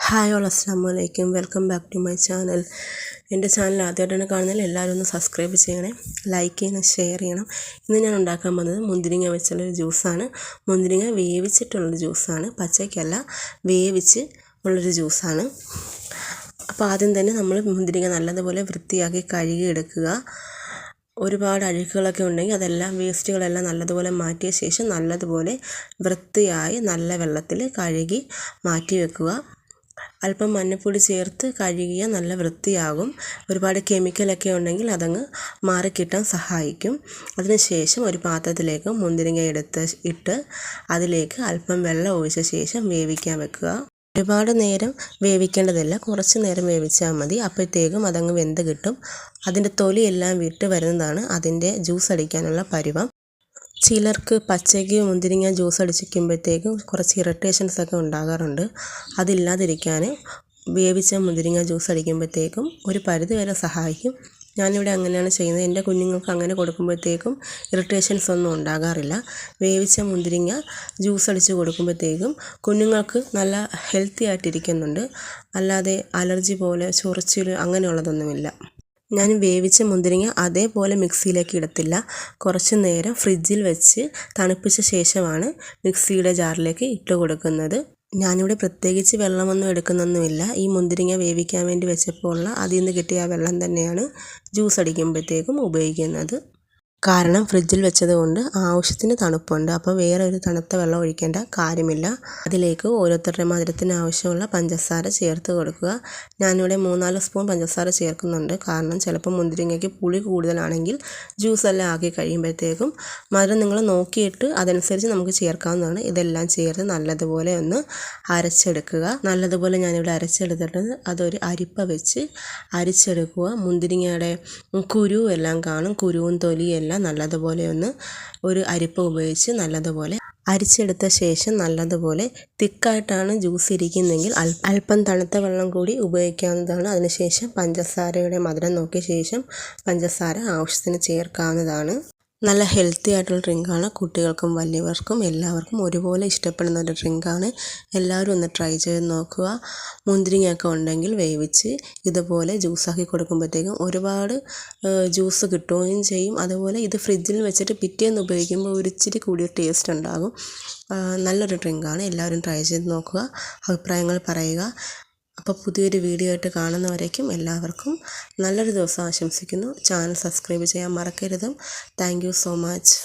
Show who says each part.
Speaker 1: Hi all അസ്സാം വലൈക്കും welcome back to my channel എന്റെ ചാനൽ ആദ്യമായിട്ടാണ് കാണുന്നതിൽ എല്ലാവരും ഒന്ന് സബ്സ്ക്രൈബ് ചെയ്യണേ. ലൈക്ക് ചെയ്യണം ഷെയർ ചെയ്യണം. ഇന്ന് ഞാൻ ഉണ്ടാക്കാൻ പോകുന്നത് മുന്തിരിങ്ങ വെച്ചുള്ളൊരു ജ്യൂസാണ് മുന്തിരിങ്ങ വേവിച്ചിട്ടുള്ളൊരു ജ്യൂസാണ് പച്ചയ്ക്കല്ല വേവിച്ച് ഉള്ളൊരു ജ്യൂസാണ് അപ്പോൾ ആദ്യം തന്നെ നമ്മൾ മുന്തിരിങ്ങ നല്ലതുപോലെ വൃത്തിയാക്കി കഴുകി എടുക്കുക ഒരുപാട് അഴുക്കുകളൊക്കെ ഉണ്ടെങ്കിൽ അതെല്ലാം വേസ്റ്റുകളെല്ലാം നല്ലതുപോലെ മാറ്റിയ ശേഷം നല്ലതുപോലെ വൃത്തിയായി നല്ല വെള്ളത്തിൽ കഴുകി മാറ്റി വെക്കുക അല്പം മഞ്ഞൾപ്പൊടി ചേർത്ത് കഴുകിയ നല്ല വൃത്തിയാകും. ഒരുപാട് കെമിക്കലൊക്കെ ഉണ്ടെങ്കിൽ അതങ്ങ് മാറിക്കിട്ടാൻ സഹായിക്കും. അതിനുശേഷം ഒരു പാത്രത്തിലേക്ക് മുന്തിരിങ്ങ എടുത്ത് ഇട്ട് അതിലേക്ക് അല്പം വെള്ളം ഒഴിച്ച ശേഷം വേവിക്കാൻ വെക്കുക. ഒരുപാട് നേരം വേവിക്കേണ്ടതില്ല. കുറച്ച് നേരം വേവിച്ചാൽ മതി. അപ്പോഴത്തേക്കും അതങ്ങ് വെന്ത് കിട്ടും. അതിന്റെ തൊലിയെല്ലാം വിട്ട് വരുന്നതാണ് അതിന്റെ ജ്യൂസ് അടിക്കാനുള്ള പരുവം. ചിലർക്ക് പച്ചയ്ക്ക് മുന്തിരിങ്ങ ജ്യൂസ് അടിച്ചിരിക്കുമ്പോഴത്തേക്കും കുറച്ച് ഇറിറ്റേഷൻസ് ഒക്കെ ഉണ്ടാകാറുണ്ട്. അതില്ലാതിരിക്കാൻ വേവിച്ച മുന്തിരിങ്ങ ജ്യൂസ് അടിക്കുമ്പോഴത്തേക്കും ഒരു പരിധി വരെ സഹായിക്കും. ഞാനിവിടെ അങ്ങനെയാണ് ചെയ്യുന്നത്. എന്റെ കുഞ്ഞുങ്ങൾക്ക് അങ്ങനെ കൊടുക്കുമ്പോഴത്തേക്കും ഇറിറ്റേഷൻസ് ഒന്നും ഉണ്ടാകാറില്ല. വേവിച്ച മുന്തിരിങ്ങ ജ്യൂസ് അടിച്ച് കൊടുക്കുമ്പോഴത്തേക്കും കുഞ്ഞുങ്ങൾക്ക് നല്ല ഹെൽത്തി ആയിട്ടിരിക്കുന്നുണ്ട്. അല്ലാതെ അലർജി പോലെ ചൊറിച്ചിൽ അങ്ങനെയുള്ളതൊന്നുമില്ല. ഞാൻ വേവിച്ച മുന്തിരിങ്ങ അതേപോലെ മിക്സിയിലേക്ക് ഇടത്തില്ല. കുറച്ച് നേരം ഫ്രിഡ്ജിൽ വെച്ച് തണുപ്പിച്ച ശേഷമാണ് മിക്സിയുടെ ജാറിലേക്ക് ഇട്ട് കൊടുക്കുന്നത്. ഞാനിവിടെ പ്രത്യേകിച്ച് വെള്ളമൊന്നും എടുക്കുന്നൊന്നുമില്ല. ഈ മുന്തിരിങ്ങ വേവിക്കാൻ വേണ്ടി വെച്ചപ്പോൾ ഉള്ള അതിൽ നിന്ന് കിട്ടിയ ആ വെള്ളം തന്നെയാണ് ജ്യൂസ് അടിക്കുമ്പോഴത്തേക്കും ഉപയോഗിക്കുന്നത്. കാരണം ഫ്രിഡ്ജിൽ വെച്ചത് കൊണ്ട് ആവശ്യത്തിന് തണുപ്പുണ്ട്. അപ്പോൾ വേറെ ഒരു തണുത്ത വെള്ളം ഒഴിക്കേണ്ട കാര്യമില്ല. അതിലേക്ക് ഓരോരുത്തരുടെ മധുരത്തിന് ആവശ്യമുള്ള പഞ്ചസാര ചേർത്ത് കൊടുക്കുക. ഞാനിവിടെ മൂന്നാൽ സ്പൂൺ പഞ്ചസാര ചേർക്കുന്നുണ്ട്. കാരണം ചിലപ്പോൾ മുന്തിരിങ്ങയ്ക്ക് പുളി കൂടുതലാണെങ്കിൽ ജ്യൂസെല്ലാം ആക്കി കഴിയുമ്പോഴത്തേക്കും മധുരം നിങ്ങൾ നോക്കിയിട്ട് അതനുസരിച്ച് നമുക്ക് ചേർക്കാവുന്നതാണ്. ഇതെല്ലാം ചേർത്ത് നല്ലതുപോലെ ഒന്ന് അരച്ചെടുക്കുക. നല്ലതുപോലെ ഞാനിവിടെ അരച്ചെടുത്തിട്ട് അതൊരു അരിപ്പ വെച്ച് അരിച്ചെടുക്കുക. മുന്തിരിങ്ങയുടെ കുരു എല്ലാം കാണും. കുരുവും തൊലിയും എല്ലാം നല്ലതുപോലെ ഒന്ന് ഒരു അരിപ്പ ഉപയോഗിച്ച് നല്ലതുപോലെ അരിച്ചെടുത്ത ശേഷം നല്ലതുപോലെ തിക്കായിട്ടാണ് ജ്യൂസ് ഇരിക്കുന്നതെങ്കിൽ അല്പം തണുത്ത വെള്ളം കൂടി ഉപയോഗിക്കാവുന്നതാണ്. അതിനുശേഷം പഞ്ചസാരയുടെ മധുരം നോക്കിയ ശേഷം പഞ്ചസാര ആവശ്യത്തിന് ചേർക്കാവുന്നതാണ്. നല്ല ഹെൽത്തി ആയിട്ടുള്ള ഡ്രിങ്കാണ് കുട്ടികൾക്കും വലിയവർക്കും എല്ലാവർക്കും ഒരുപോലെ ഇഷ്ടപ്പെടുന്ന ഒരു ഡ്രിങ്കാണ് എല്ലാവരും ഒന്ന് ട്രൈ ചെയ്ത് നോക്കുക. മുന്തിരിങ്ങയൊക്കെ ഉണ്ടെങ്കിൽ വേവിച്ച് ഇതുപോലെ ജ്യൂസാക്കി കൊടുക്കുമ്പോഴത്തേക്കും ഒരുപാട് ജ്യൂസ് കിട്ടുകയും ചെയ്യും. അതുപോലെ ഇത് ഫ്രിഡ്ജിൽ വെച്ചിട്ട് പിറ്റേന്ന് ഉപയോഗിക്കുമ്പോൾ ഒരു ഇച്ചിരി കൂടിയ ടേസ്റ്റ് ഉണ്ടാകും. നല്ലൊരു ഡ്രിങ്കാണ് എല്ലാവരും ട്രൈ ചെയ്ത് നോക്കുക. അഭിപ്രായങ്ങൾ പറയുക. അപ്പോൾ പുതിയൊരു വീഡിയോ ആയിട്ട് കാണുന്നവരേക്കും എല്ലാവർക്കും നല്ലൊരു ദിവസം ആശംസിക്കുന്നു. ചാനൽ സബ്സ്ക്രൈബ് ചെയ്യാൻ മറക്കരുത്. Thank so much.